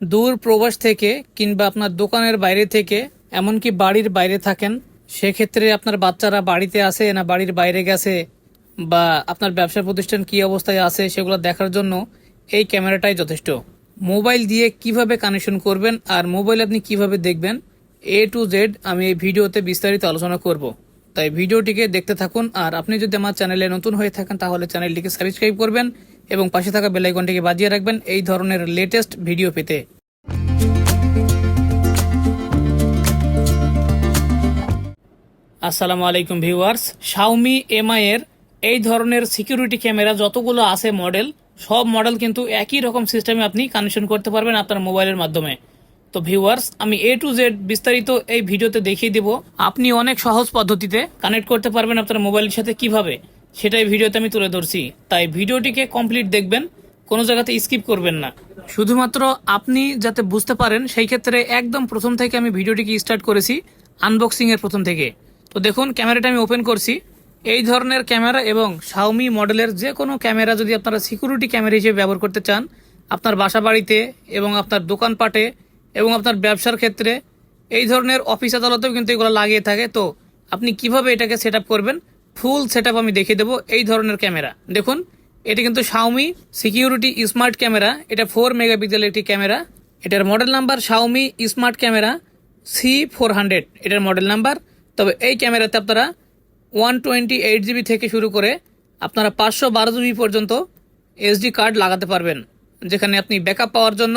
দূর প্রবাস থেকে কিংবা আপনার দোকানের বাইরে থেকে, এমনকি বাড়ির বাইরে থাকেন, সেক্ষেত্রে আপনার বাচ্চারা বাড়িতে আছে না বাড়ির বাইরে গেছে, বা আপনার ব্যবসা প্রতিষ্ঠান কি অবস্থায় আছে সেগুলো দেখার জন্য এই ক্যামেরাটাই যথেষ্ট। মোবাইল দিয়ে কীভাবে কানেকশন করবেন আর মোবাইল আপনি কীভাবে দেখবেন এ টু জেড আমি এই ভিডিওতে বিস্তারিত আলোচনা করব। তাই ভিডিওটিকে দেখতে থাকুন আর আপনি যদি আমার চ্যানেলে নতুন হয়ে থাকেন তাহলে চ্যানেলটিকে সাবস্ক্রাইব করবেন এবং পাশে থাকা বেল আইকনটিকে বাজিয়ে রাখবেন এই ধরনের লেটেস্ট ভিডিও পেতে। আসসালামু আলাইকুম ভিউয়ার্স শাওমি এমআই এর এই ধরনের সিকিউরিটি ক্যামেরা যতগুলো আছে মডেল সব মডেল কিন্তু একই রকম সিস্টেমে আপনি কানেকশন করতে পারবেন আপনার মোবাইলের মাধ্যমে। তো ভিউয়ার্স, আমি এ টু জেড বিস্তারিত এই ভিডিওতে দেখিয়ে দিব। আপনি অনেক সহজ পদ্ধতিতে কানেক্ট করতে পারবেন আপনার মোবাইলের সাথে কীভাবে? সেটাই ভিডিওতে আমি তুলে ধরছি। তাই ভিডিওটিকে কমপ্লিট দেখবেন, কোনো জায়গাতে স্কিপ করবেন না। শুধুমাত্র আপনি যাতে বুঝতে পারেন, সেই ক্ষেত্রে একদম প্রথম থেকে আমি ভিডিওটিকে স্টার্ট করেছি আনবক্সিং এর প্রথম থেকে। তো দেখুন, ক্যামেরাটা আমি ওপেন করছি। এই ধরনের ক্যামেরা এবং শাওমি মডেলের যে কোনো ক্যামেরা যদি আপনারা সিকিউরিটি ক্যামেরা হিসেবে ব্যবহার করতে চান, আপনার বাসা বাড়িতে এবং আপনার দোকানপাটে এবং আপনার ব্যবসার ক্ষেত্রে, এই ধরনের অফিস আদালতেও কিন্তু এগুলো লাগিয়ে থাকে। তো আপনি কীভাবে এটাকে সেট করবেন ফুল সেট আমি দেখিয়ে দেবো এই ধরনের ক্যামেরা। দেখুন, এটা কিন্তু শাওমি সিকিউরিটি স্মার্ট ক্যামেরা, এটা ফোর মেগাপিক্সেলের একটি ক্যামেরা, এটার model number Xiaomi smart camera C four hundred এটার মডেল নাম্বার তবে এই ক্যামেরাতে আপনারা ওয়ান টোয়েন্টি এইট জিবি থেকে শুরু করে আপনারা পাঁচশো বারো জিবি পর্যন্ত এসডি কার্ড লাগাতে পারবেন, যেখানে আপনি ব্যাকআপ পাওয়ার জন্য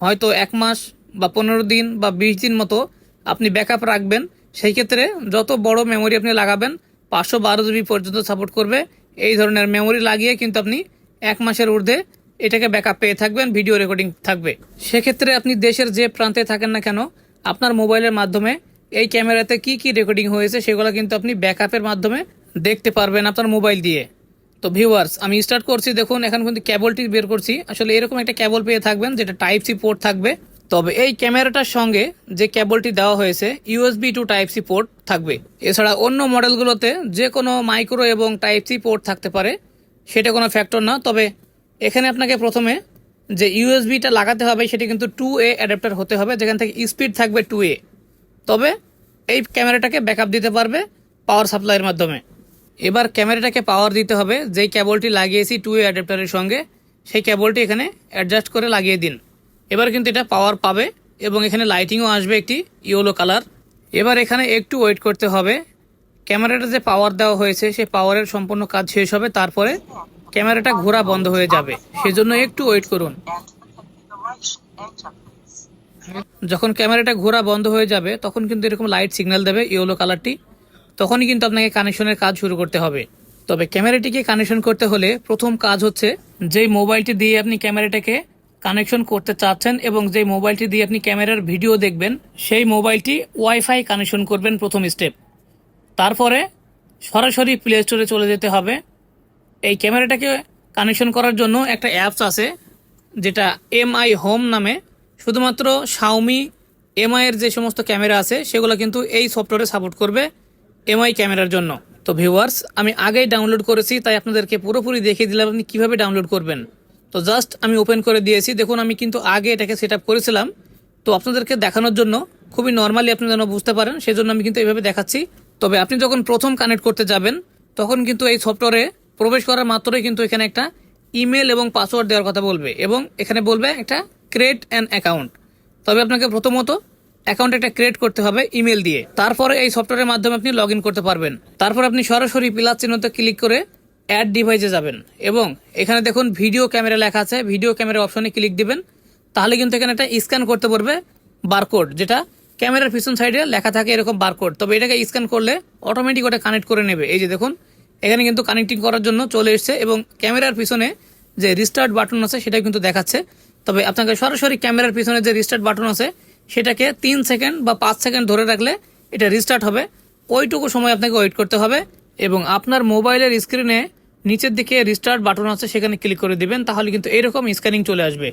হয়তো এক মাস বা পনেরো দিন বা বিশ দিন মতো আপনি ব্যাকআপ রাখবেন। সেই ক্ষেত্রে যত বড় মেমোরি আপনি লাগাবেন পাঁচশো বারো জিবি পর্যন্ত সাপোর্ট করবে। এই ধরনের মেমোরি লাগিয়ে কিন্তু আপনি এক মাসের ঊর্ধ্বে এটাকে ব্যাকআপ পেয়ে থাকবেন ভিডিও রেকর্ডিং থাকবে। সেক্ষেত্রে আপনি দেশের যে প্রান্তে থাকেন না কেন, আপনার মোবাইলের মাধ্যমে এই ক্যামেরাতে কি কি রেকর্ডিং হয়েছে সেগুলো কিন্তু আপনি ব্যাকআপের মাধ্যমে দেখতে পারবেন আপনার মোবাইল দিয়ে। তো ভিউয়ার্স আমি স্টার্ট করছি, দেখুন, এখন কিন্তু ক্যাবলটি বের করছি। আসলে এরকম একটা ক্যাবল পেয়ে থাকবেন, যেটা টাইপ সি পোর্ট থাকবে। তবে এই ক্যামেরাটার সঙ্গে যে কেবলটি দেওয়া হয়েছে USB to type C port থাকবে। এছাড়া অন্য মডেলগুলোতে যে কোনো মাইক্রো এবং টাইপ সি পোর্ট থাকতে পারে, সেটা কোনো ফ্যাক্টর না। তবে এখানে আপনাকে প্রথমে যে ইউএসবিটা লাগাতে হবে, সেটা কিন্তু টু এ অ্যাডাপ্টার হতে হবে, যেখান থেকে স্পিড থাকবে টু এ তবে এই ক্যামেরাটাকে ব্যাকআপ দিতে পারবে পাওয়ার সাপ্লাইয়ের মাধ্যমে। এবার ক্যামেরাটাকে পাওয়ার দিতে হবে, যেই কেবলটি লাগিয়েছি টু এ অ্যাডাপ্টারের সঙ্গে, সেই কেবলটি এখানে অ্যাডজাস্ট করে লাগিয়ে দিন। এবার কিন্তু এটা পাওয়ার পাবে এবং এখানে লাইটিংও আসবে একটি ইয়েলো কালার এবার এখানে একটু ওয়েট করতে হবে। ক্যামেরাটা যে পাওয়ার দেওয়া হয়েছে সে পাওয়ারের সম্পূর্ণ কাজ শেষ হবে, তারপরে ক্যামেরাটা ঘোরা বন্ধ হয়ে যাবে। সেজন্য একটু ওয়েট করুন। যখন ক্যামেরাটা ঘোরা বন্ধ হয়ে যাবে, তখন কিন্তু এরকম লাইট সিগন্যাল দেবে ইয়েলো কালারটি তখনই কিন্তু আপনাকে কানেকশনের কাজ শুরু করতে হবে। তবে ক্যামেরাটিকে কানেকশন করতে হলে প্রথম কাজ হচ্ছে, যেই মোবাইলটি দিয়ে আপনি ক্যামেরাটাকে কানেকশন করতে চাচ্ছেন এবং যেই মোবাইলটি দিয়ে আপনি ক্যামেরার ভিডিও দেখবেন, সেই মোবাইলটি ওয়াইফাই কানেকশন করবেন প্রথম স্টেপ তারপরে সরাসরি প্লে স্টোরে চলে যেতে হবে। এই ক্যামেরাটাকে কানেকশন করার জন্য একটা অ্যাপস আছে, যেটা এমআই হোম নামে। শুধুমাত্র শাওমি এমআই এর যে সমস্ত ক্যামেরা আছে, সেগুলো কিন্তু এই সফটওয়্যারে সাপোর্ট করবে এমআই ক্যামেরার জন্য। তো ভিউয়ার্স আমি আগেই ডাউনলোড করেছি, তাই আপনাদেরকে পুরোপুরি দেখিয়ে দিলাম আপনি কীভাবে ডাউনলোড করবেন। তো জাস্ট আমি ওপেন করে দিয়েছি। দেখুন, আমি কিন্তু আগে এটাকে সেট করেছিলাম। তো আপনাদেরকে দেখানোর জন্য খুবই নর্মালি আপনি যেন বুঝতে পারেন সেই জন্য আমি কিন্তু এইভাবে দেখাচ্ছি। তবে আপনি যখন প্রথম কানেক্ট করতে যাবেন, তখন কিন্তু এই সফটওয়্যারে প্রবেশ করার মাত্রই কিন্তু এখানে একটা ইমেল এবং পাসওয়ার্ড দেওয়ার কথা বলবে এবং এখানে বলবে একটা ক্রিয়েট অ্যান অ্যাকাউন্ট তবে আপনাকে প্রথমত অ্যাকাউন্ট একটা ক্রিয়েট করতে হবে ইমেল দিয়ে। তারপরে এই সফটওয়্যারের মাধ্যমে আপনি লগ করতে পারবেন। তারপর আপনি সরাসরি প্লাস চিহ্নতে ক্লিক করে অ্যাড ডিভাইসে যাবেন এবং এখানে দেখুন ভিডিও ক্যামেরা লেখা আছে, ভিডিও ক্যামেরা অপশনে ক্লিক দিবেন, তাহলে কিন্তু এখানে একটা স্ক্যান করতে পারবে বারকোড, যেটা ক্যামেরার পিছন সাইডে লেখা থাকে এরকম বারকোড। তবে এটাকে স্ক্যান করলে অটোমেটিক ওটা কানেক্ট করে নেবে। এই যে দেখুন, এখানে কিন্তু কানেক্টিং করার জন্য চলে এসছে এবং ক্যামেরার পিছনে যে রিস্টার্ট বাটন আছে সেটা কিন্তু দেখাচ্ছে। তবে আপনাকে সরাসরি ক্যামেরার পিছনে যে রিস্টার্ট বাটন আছে, সেটাকে তিন সেকেন্ড বা পাঁচ সেকেন্ড ধরে রাখলে এটা রিস্টার্ট হবে। ওইটুকু সময় আপনাকে ওয়েট করতে হবে এবং আপনার মোবাইলের স্ক্রিনে নিচের দিকে রিস্টার্ট বাটন আছে, সেখানে ক্লিক করে দিবেন, তাহলে কিন্তু এরকম স্ক্যানিং চলে আসবে।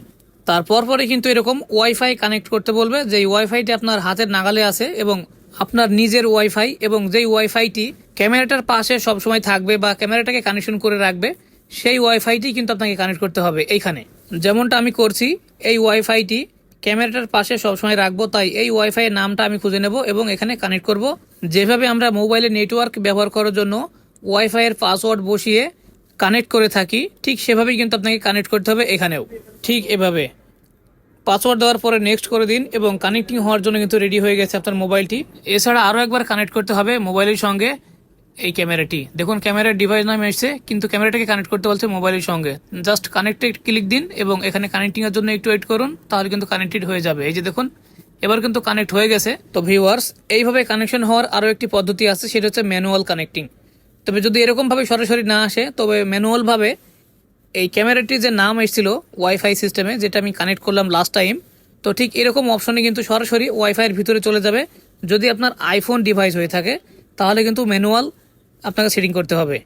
তারপর পরে কিন্তু এরকম ওয়াইফাই কানেক্ট করতে বলবে যে ওয়াইফাইটি আপনার হাতের নাগালে আছে এবং আপনার নিজের ওয়াইফাই এবং যেই ওয়াইফাইটি ক্যামেরাটার পাশে সবসময় থাকবে বা ক্যামেরাটাকে কানেকশন করে রাখবে, সেই ওয়াইফাইটি কিন্তু আপনাকে কানেক্ট করতে হবে এইখানে। যেমনটা আমি করছি, এই ওয়াইফাইটি ক্যামেরাটার পাশে সবসময় রাখব, তাই এই ওয়াইফাই এর নামটা আমি খুঁজে নেব এবং এখানে কানেক্ট করব। যেভাবে আমরা মোবাইলে নেটওয়ার্ক ব্যবহার করার জন্য ওয়াইফাই এর পাসওয়ার্ড বসিয়ে কানেক্ট করে থাকি, ঠিক সেভাবেই কিন্তু আপনাকে কানেক্ট করতে হবে এখানেও। ঠিক এভাবে। পাসওয়ার্ড দেওয়ার পরে নেক্সট করে দিন এবং কানেক্টিং হওয়ার জন্য কিন্তু রেডি হয়ে গেছে আপনার মোবাইলটি এছাড়া আরও একবার কানেক্ট করতে হবে মোবাইলের সঙ্গে এই ক্যামেরাটি দেখুন ক্যামেরার ডিভাইস নামে এসছে, কিন্তু ক্যামেরাটাকে কানেক্ট করতে বলছে মোবাইলের সঙ্গে। জাস্ট কানেক্টে ক্লিক দিন এবং এখানে কানেক্টিং এর জন্য একটু ওয়েট করুন, তাহলে কিন্তু কানেক্টেড হয়ে যাবে। এই যে দেখুন, এবার কিন্তু কানেক্ট হয়ে গেছে। তো ভিউয়ার্স এইভাবে কানেকশন হওয়ার আরও একটি পদ্ধতি আছে, সেটা হচ্ছে ম্যানুয়াল কানেক্টিং তবে যদি এরকমভাবে সরাসরি না আসে, তবে ম্যানুয়ালভাবে এই ক্যামেরাটির যে নাম এসেছিল ওয়াইফাই সিস্টেমে, যেটা আমি কানেক্ট করলাম লাস্ট টাইম তো ঠিক এরকম অপশনে কিন্তু সরাসরি ওয়াইফাইয়ের ভিতরে চলে যাবে। যদি আপনার আইফোন ডিভাইস হয়ে থাকে, তাহলে কিন্তু ম্যানুয়াল আপনাকে সেটিং করতে হবে।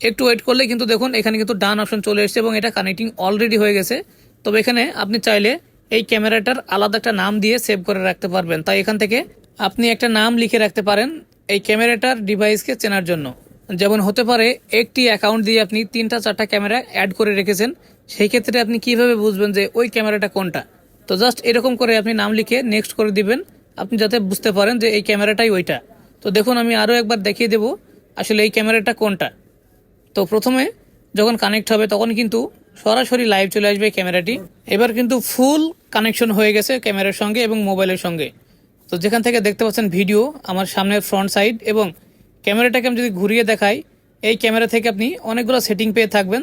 একটু ওয়েট করলে কিন্তু দেখুন, এখানে কিন্তু ডান অপশন চলে এসেছে এবং এটা কানেক্টিং অলরেডি হয়ে গেছে। তবে এখানে আপনি চাইলে এই ক্যামেরাটার আলাদা একটা নাম দিয়ে সেভ করে রাখতে পারবেন। তাই এখান থেকে আপনি একটা নাম লিখে রাখতে পারেন এই ক্যামেরাটার ডিভাইসকে চেনার জন্য। যেমন হতে পারে একটি অ্যাকাউন্ট দিয়ে আপনি তিনটা, চারটা ক্যামেরা অ্যাড করে রেখেছেন, সেই ক্ষেত্রে আপনি কীভাবে বুঝবেন যে ওই ক্যামেরাটা কোনটা? তো জাস্ট এরকম করে আপনি নাম লিখে নেক্সট করে দিবেন, আপনি যাতে বুঝতে পারেন যে এই ক্যামেরাটাই ওইটা। তো দেখুন, আমি আরও একবার দেখিয়ে দেবো আসলে এই ক্যামেরাটা কোনটা। তো প্রথমে যখন কানেক্ট হবে, তখন কিন্তু সরাসরি লাইভ চলে আসবে ক্যামেরাটি এবার কিন্তু ফুল কানেকশন হয়ে গেছে ক্যামেরার সঙ্গে এবং মোবাইলের সঙ্গে। তো যেখান থেকে দেখতে পাচ্ছেন ভিডিও আমার সামনের ফ্রন্ট সাইড এবং ক্যামেরাটাকে আমি যদি ঘুরিয়ে দেখাই, এই ক্যামেরা থেকে আপনি অনেকগুলো সেটিং পেয়ে থাকবেন।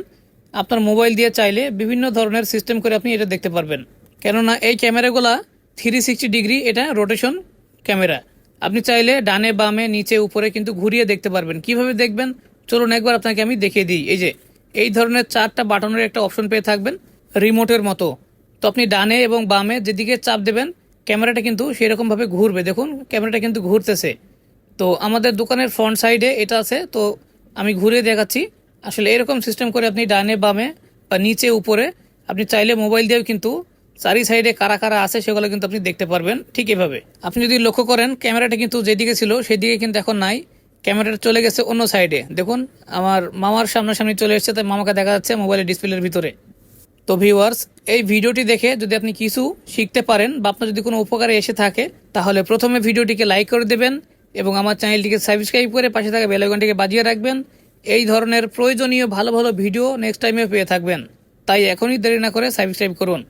আপনার মোবাইল দিয়ে চাইলে বিভিন্ন ধরনের সিস্টেম করে আপনি এটা দেখতে পারবেন। কেননা এই ক্যামেরাগুলা থ্রি সিক্সটি ডিগ্রি এটা রোটেশন ক্যামেরা। আপনি চাইলে ডানে, বামে, নিচে, উপরে কিন্তু ঘুরিয়ে দেখতে পারবেন। কীভাবে দেখবেন? চলুন একবার আপনাকে আমি দেখিয়ে দিই। এই যে, এই ধরনের চারটা বাটনের একটা অপশন পেয়ে থাকবেন রিমোটের মতো। তো আপনি ডানে এবং বামে যেদিকে চাপ দেবেন, ক্যামেরাটা কিন্তু সেরকমভাবে ঘুরবে। দেখুন, ক্যামেরাটা কিন্তু ঘুরতেছে। তো আমাদের দোকানের ফ্রন্ট সাইডে এটা আছে, তো আমি ঘুরে দেখাচ্ছি। আসলে এরকম সিস্টেম করে আপনি ডানে, বামে বা নিচে, উপরে আপনি চাইলে মোবাইল দিয়েও কিন্তু চারি সাইডে কারা কারা আছে সেগুলো কিন্তু আপনি দেখতে পারবেন ঠিক এভাবে। আপনি যদি লক্ষ্য করেন, ক্যামেরাটা কিন্তু যেদিকে ছিল সেদিকে কিন্তু এখন নাই। ক্যামেরাটা চলে গেছে অন্য সাইডে দেখুন, আমার মামার সামনাসামনি চলে এসেছে, তাই মামাকে দেখা যাচ্ছে মোবাইলের ডিসপ্লের ভিতরে। তো ভিউয়ার্স এই ভিডিওটি দেখে যদি আপনি কিছু শিখতে পারেন বা আপনার যদি কোনো উপকারে এসে থাকে, তাহলে প্রথমে ভিডিওটিকে লাইক করে দেবেন। এবং আমার চ্যানেলটিকে সাবস্ক্রাইব করে পাশে থাকা বেলাইকনটিকে বাজিয়ে রাখবেন। এই ধরনের প্রয়োজনীয় ভালো ভালো ভিডিও নেক্সট টাইমে পেয়ে থাকবেন। তাই এখনই দেরি না করে সাবস্ক্রাইব করুন।